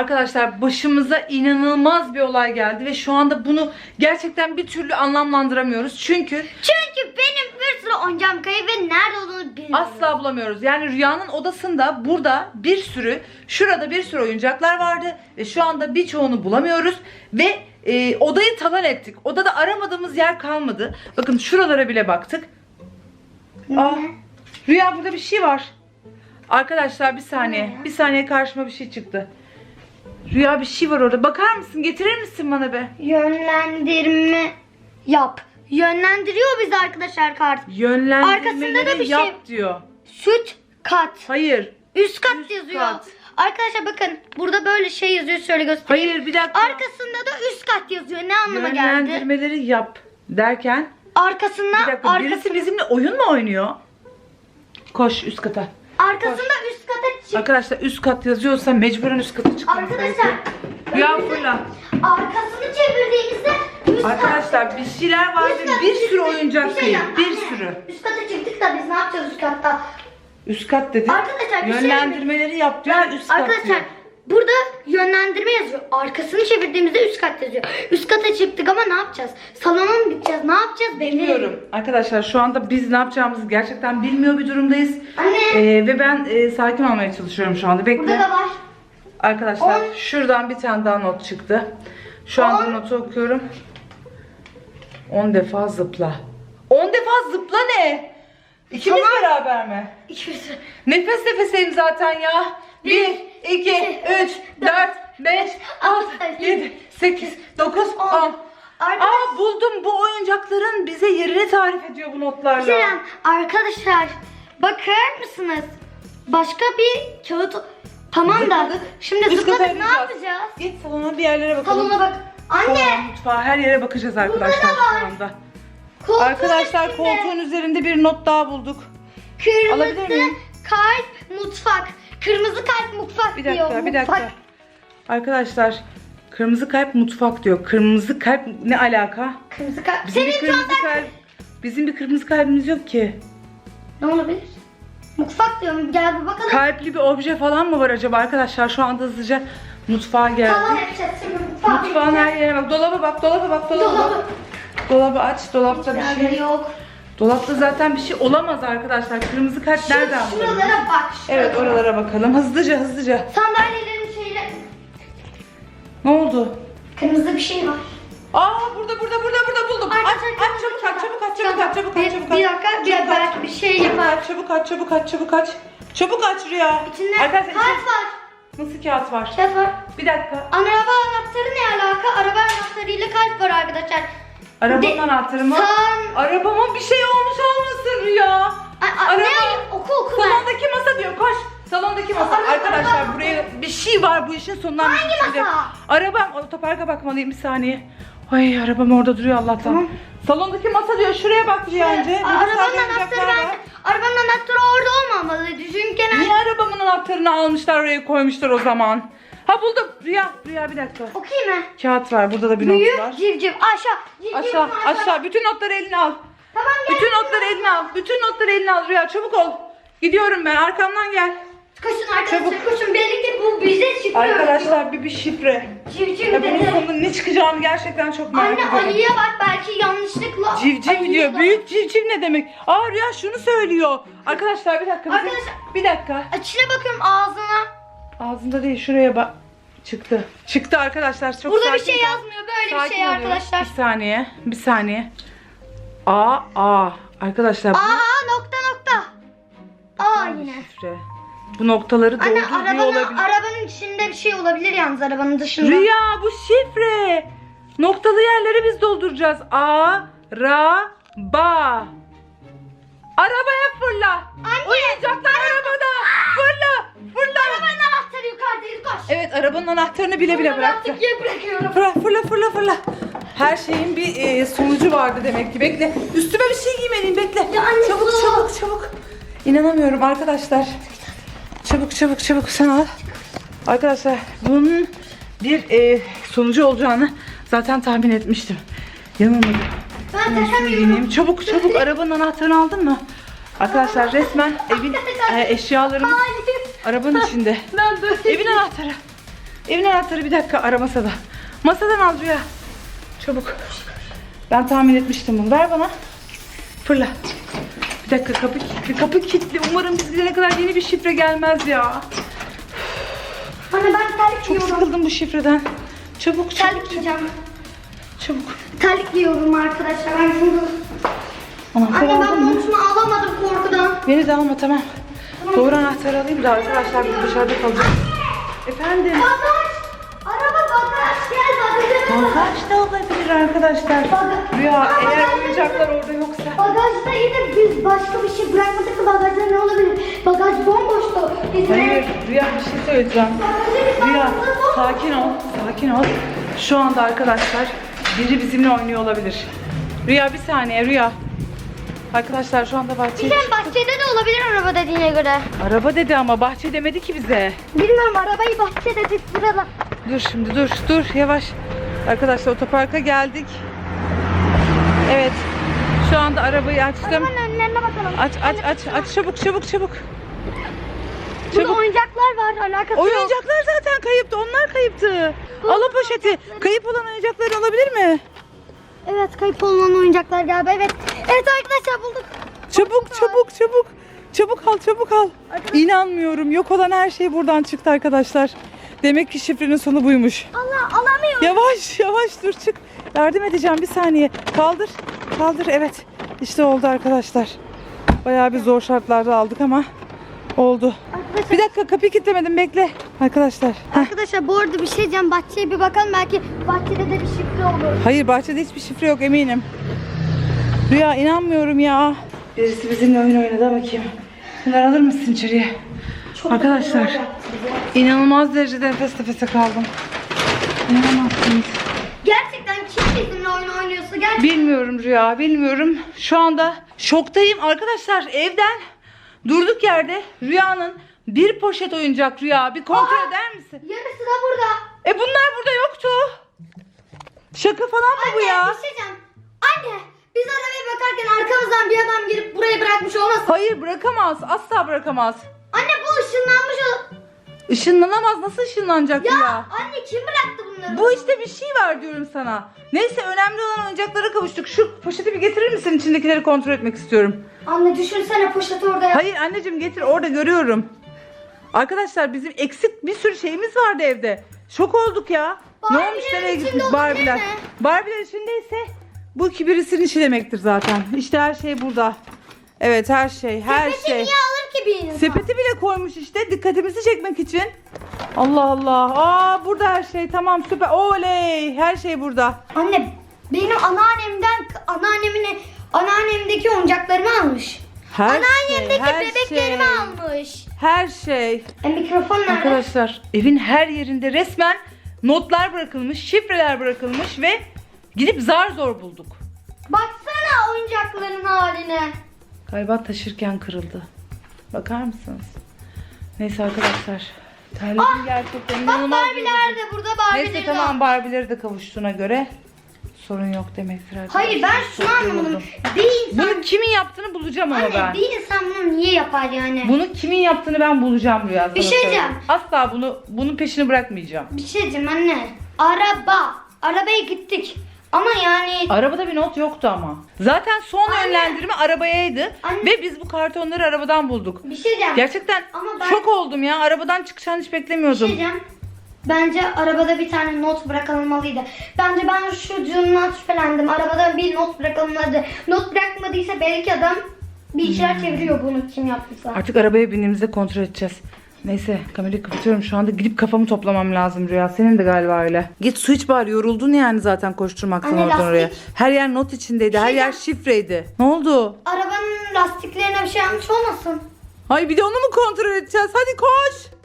Arkadaşlar başımıza inanılmaz bir olay geldi ve şu anda bunu gerçekten bir türlü anlamlandıramıyoruz. Çünkü Çünkü benim bir sürü oyuncağım kayıp ve nerede olduğunu bilmiyorum. asla bulamıyoruz. Yani Rüya'nın odasında burada bir sürü, şurada bir sürü oyuncaklar vardı ve şu anda birçoğunu bulamıyoruz ve e, odayı talan ettik. Odada aramadığımız yer kalmadı. Bakın şuralara bile baktık. Aa, Rüya burada bir şey var. Arkadaşlar bir saniye. Bir saniye karşıma bir şey çıktı. Rüya bir şey var orada. Bakar mısın? Getirir misin bana be? Yönlendirme yap. Yönlendiriyor bizi arkadaşlar kart. Yönlendirmeleri Arkasında da bir şey- yap diyor. Süt kat. Hayır. Üst kat Üst yazıyor. kat. Arkadaşlar bakın burada böyle şey yazıyor şöyle göstereyim. Hayır bir dakika. Arkasında da üst kat yazıyor. Ne anlama geldi? Yönlendirmeleri yap derken Arkasında bir dakika birisi arkasında, bizimle oyun mu oynuyor? Koş üst kata. arkasında üst. Arkadaşlar üst kat yazıyorsa mecburen üst kata çıkmamız Arkadaşlar. Rüya fırla. arkasını çevirdiğimizde üst kat- Arkadaşlar bir şeyler var üst ve kat bir çıktık. sürü oyuncak şey yap, Bir anne. sürü. Üst kata çıktık da biz ne yapacağız üst katta? Üst kat dedi. Arkadaşlar, bir şey Yönlendirmeleri yap diyor. Üst kat Arkadaşlar diyor. Burada yönlendirme yazıyor. Arkasını çevirdiğimizde üst kat yazıyor. Üst kata çıktık ama ne yapacağız? Salona mı gideceğiz? Ne yapacağız? Bilmiyorum. Arkadaşlar şu anda biz ne yapacağımızı gerçekten bilmiyor bir durumdayız. Anne. Ee, ve ben e, sakin olmaya çalışıyorum şu anda. Bekle. Burada da var. Arkadaşlar On. şuradan bir tane daha not çıktı. Şu anda On. notu okuyorum. 10 defa zıpla. 10 defa zıpla ne? İkimiz Tamam. beraber mi? İkisi. Nefes nefeseyim zaten ya. 1, 2, 3, 4, 5, 6, 7, 8, 9, 10. Arkadaşlar Aa buldum bu oyuncakların bize yerini tarif ediyor bu notlarla. Kerem, arkadaşlar bakar mısınız? Başka bir kağıt tamam da şimdi zıpladık ne yapacağız? Git salona bir yerlere bakalım. Salona bak. Anne Salon, mutfağa her yere bakacağız arkadaşlar şu anda. koltuğun Arkadaşlar üstünde koltuğun üzerinde bir not daha bulduk. Kırmızı kalp mutfak. Kırmızı kalp mutfak Bir diyor. dakika, bir mutfak. dakika. Arkadaşlar kırmızı kalp mutfak diyor. Kırmızı kalp ne alaka? Kırmızı kalp. Bizim Senin bir kırmızı anda kalp bizim bir kırmızı kalbimiz yok ki. ne olabilir? Mutfak diyorum. Gel bir bakalım. Kalpli bir obje falan mı var acaba arkadaşlar? Şu anda hızlıca mutfağa geldik. Tamam yapacağız şimdi mutfağa. Mutfağın her yerine bak. Dolaba bak, dolaba bak, dolaba bak. Dolabı. Dolabı aç, dolapta bir Hiçbir şey. yok. Dolapta zaten bir şey olamaz arkadaşlar. Kırmızı kalp Şu, nereden bulabiliriz? şuralara bak. Evet şuralara. oralara bakalım. Hızlıca hızlıca. Sandalyelerin şeyle Ne oldu? kırmızı bir şey var. Aa burada burada burada burada buldum. Aç aç çabuk aç çabuk aç çabuk aç çabuk aç çabuk aç. Bir dakika bir belki bir şey yapar. Çabuk aç çabuk aç çabuk aç. Çabuk aç Rüya. İçinde Arkadaşlar kart içinde- var. Nasıl kağıt var? Kağıt var. Bir dakika. Araba anahtarı ne alaka? Araba anahtarıyla kalp var arkadaşlar. Arabanın De- anahtarı mı? Sen... Arabama bir şey olmuş olmasın Rüya. Ay, ay, Araba. Ne? Oku oku. Salondaki masa diyor koş. Salondaki masa. Araba, Arkadaşlar araba. buraya bir şey var bu işin sonundan. Hangi bir şey masa? Arabam otoparka bakmalıyım bir saniye. Ay arabam orada duruyor Allah'tan. Tamam. Salondaki masa diyor şuraya bak Rüya önce. Burada Arabanın anahtarı bence. Arabanın anahtarı orada olmamalıydı. Çünkü ben... Niye arabamın anahtarını almışlar oraya koymuşlar o zaman? Ha buldum. Rüya, Rüya bir dakika. Okuyayım mı? Kağıt var. Burada da bir not var. Büyük civciv aşağı. Civciv Aşağı, aşağı. Bütün notları eline al. Tamam gel. Bütün notları eline al. Bütün notları eline al Rüya. Çabuk ol. Gidiyorum ben. Arkamdan gel. Koşun arkadaşlar koşun. Belli ki bu bize çıkıyor. Arkadaşlar bir bir şifre. Civciv Ya bunun dedi. sonunda ne çıkacağını gerçekten çok merak Anne ediyorum. ayıya bak belki yanlışlıkla. Civciv ayıya diyor. bak. Büyük civciv ne demek? Aa Rüya şunu söylüyor. Arkadaşlar bir dakika. bizim- Arkadaşlar- Bir dakika. İçine bakıyorum ağzına. Ağzında değil şuraya bak. Çıktı. Çıktı arkadaşlar. Çok Burada bir sakin şey kal. yazmıyor. Böyle bir Sakin şey oluyoruz. arkadaşlar. Bir saniye. Bir saniye. A A. Arkadaşlar bu Aa nokta nokta. Aa bir yine. şifre. Bu noktaları Anne doldurduğu arabanın, olabilir. arabanın içinde bir şey olabilir yalnız arabanın dışında. Rüya bu şifre. Noktalı yerleri biz dolduracağız. A Ra Ba. Arabaya fırla. Anne. Oyuncaklar arabada. Fırla. Fırla. Arabanın anahtarı yukarıdayız koş. Evet arabanın anahtarını bile bile bıraktı. Artık bırakıyorum. Fırla fırla fırla fırla. Her şeyin bir e, sonucu vardı demek ki. Bekle. Üstüme bir şey giymeliyim. Bekle. Ya anne, çabuk bu- çabuk çabuk. İnanamıyorum arkadaşlar. Çabuk çabuk çabuk sen al. Arkadaşlar bunun bir e, sonucu olacağını zaten tahmin etmiştim. Yanılmadım. Ben Hemen şunu giyineyim. Çabuk çabuk arabanın anahtarını aldın mı? Arkadaşlar resmen evin e, eşyalarımız Hayır. arabanın içinde. Ben böyle. Evin anahtarı. Evin anahtarı bir dakika ara masada. Masadan al Rüya. Çabuk. Ben tahmin etmiştim bunu. Ver bana. Fırla. Bir dakika kapı kilitli. Kapı kilitli. Umarım biz gidene kadar yeni bir şifre gelmez ya. Anne ben terlik Çok giyiyorum. sıkıldım bu şifreden. Çabuk çabuk Terlik giyeceğim. çabuk. Terlik giyiyorum arkadaşlar. Ben şunu... Anahtar Anne ben aldın mı? montumu alamadım korkudan. Beni de alma tamam. Doğru anahtarı alayım da arkadaşlar biz dışarıda kalacağız. Efendim? Bagaj! Araba bagaj gel bagajı. Bagaj da olabilir arkadaşlar. Bagaj- Rüya Aa, eğer bagaj- oyuncaklar orada yoksa. Bagajda iyi de biz başka bir şey bırakmadık ki bagajda ne olabilir? Bagaj bomboştu. Biz Hayır Rüya bir şey söyleyeceğim. Bagajı biz Rüya bomboş. sakin ol. Sakin ol. Şu anda arkadaşlar biri bizimle oynuyor olabilir. Rüya bir saniye Rüya. Arkadaşlar şu anda bahçeye Bizim bahçede de olabilir araba dediğine göre. Araba dedi ama bahçe demedi ki bize. Bilmiyorum arabayı bahçe dedik sırada. Dur şimdi dur dur yavaş. Arkadaşlar otoparka geldik. Evet. Şu anda arabayı açtım. Arabanın önlerine bakalım. Aç aç aç aç çabuk çabuk çabuk. Burada Çabuk. oyuncaklar var alakası yok. Oyuncaklar zaten kayıptı. Onlar kayıptı. Al o poşeti. Kayıp olan oyuncaklar olabilir mi? Evet kayıp olunan oyuncaklar galiba evet. Evet arkadaşlar bulduk. Çabuk çabuk çabuk. Çabuk al çabuk al. İnanmıyorum. Yok olan her şey buradan çıktı arkadaşlar. Demek ki şifrenin sonu buymuş. Allah alamıyorum. Yavaş yavaş dur çık. Yardım edeceğim bir saniye. Kaldır. Kaldır evet. İşte oldu arkadaşlar. Bayağı bir zor şartlarda aldık ama oldu. Arkadaşlar, Bir dakika kapıyı kilitlemedim bekle. Arkadaşlar. heh. arkadaşlar bu arada bir şey diyeceğim. Bahçeye bir bakalım belki bahçede de bir şifre olur. Hayır bahçede hiçbir şifre yok eminim. Rüya inanmıyorum ya. Birisi bizimle oyun oynadı ama kim? Bunları alır mısın içeriye? Arkadaşlar inanılmaz derecede nefes nefese kaldım. İnanamazsınız. Gerçekten kim bizimle oyun oynuyorsa gerçekten. Bilmiyorum Rüya bilmiyorum. Şu anda şoktayım arkadaşlar evden durduk yerde Rüya'nın bir poşet oyuncak Rüya bir kontrol Aa! eder misin? Yarısı da burada. E bunlar burada yoktu. Şaka falan mı bu Anne ya? bir şey diyeceğim. Anne biz arabaya bakarken arkamızdan bir adam girip buraya bırakmış olmasın? Hayır bırakamaz asla bırakamaz. Anne bu ışınlanmış o. Işınlanamaz nasıl ışınlanacak Ya, Rüya? anne kim bıraktı bunları? Bu işte bir şey var diyorum sana. Neyse önemli olan oyuncaklara kavuştuk. Şu poşeti bir getirir misin? İçindekileri kontrol etmek istiyorum. Anne düşünsene poşeti orada. Hayır anneciğim getir orada görüyorum. Arkadaşlar bizim eksik bir sürü şeyimiz vardı evde. Şok olduk ya. ne Barbie'lerin olmuş nereye içinde gitmiş olabilir mi? Barbie'ler içindeyse bu ki birisinin işi demektir zaten. İşte her şey burada. Evet her şey her Sepeti şey. niye alır ki bir insan? Sepeti bile koymuş işte dikkatimizi çekmek için. Allah Allah. Aa burada her şey tamam süper. Oley her şey burada. Anne benim anneannemden anneannemin anneannemdeki oyuncaklarımı almış. Her şey, Anneannemdeki her bebeklerimi şey. almış. Her şey. E mikrofon nerede? Arkadaşlar evin her yerinde resmen notlar bırakılmış, şifreler bırakılmış ve gidip zar zor bulduk. Baksana oyuncakların haline. Galiba taşırken kırıldı. Bakar mısınız? Neyse arkadaşlar. Terledim gerçekten. Bak Barbie'ler de burada Barbie'leri Neyse tamam Barbie'leri de kavuştuğuna göre sorun yok demektir arkadaşlar. Hayır ben şunu anlamadım. Bir insan, Bunu kimin yaptığını bulacağım ama anne ben. bir insan bunu niye yapar yani? Bunu kimin yaptığını ben bulacağım Rüya. Bir şey diyeceğim. Asla bunu bunun peşini bırakmayacağım. Bir şey diyeceğim anne. Araba. Arabaya gittik. Ama yani Arabada bir not yoktu ama. Zaten son Anne. yönlendirme arabaya Anne. ve biz bu kartonları arabadan bulduk. bir şey diyeceğim. Gerçekten Ama ben- şok oldum ya. Arabadan çıkacağını hiç Bir şey beklemiyordum. diyeceğim. Bence arabada bir tane not bırakılmalıydı. Bence ben şu çocuğundan şüphelendim. Arabada bir not bırakılmadı. Not bırakmadıysa belki adam bir işler Hmm. çeviriyor bunu kim yaptıysa. Artık arabaya bindiğimizde kontrol edeceğiz. Neyse kamerayı kapatıyorum şu anda gidip kafamı toplamam lazım Rüya. Senin de galiba öyle. Git su iç bari yoruldun yani zaten koşturmaktan Anne, oradan lastik- oraya. Her yer not içindeydi. Her Şey yer şifreydi. Ne oldu? Arabanın lastiklerine bir şey yapmış olmasın? Ay bir de onu mu kontrol edeceğiz? Hadi koş.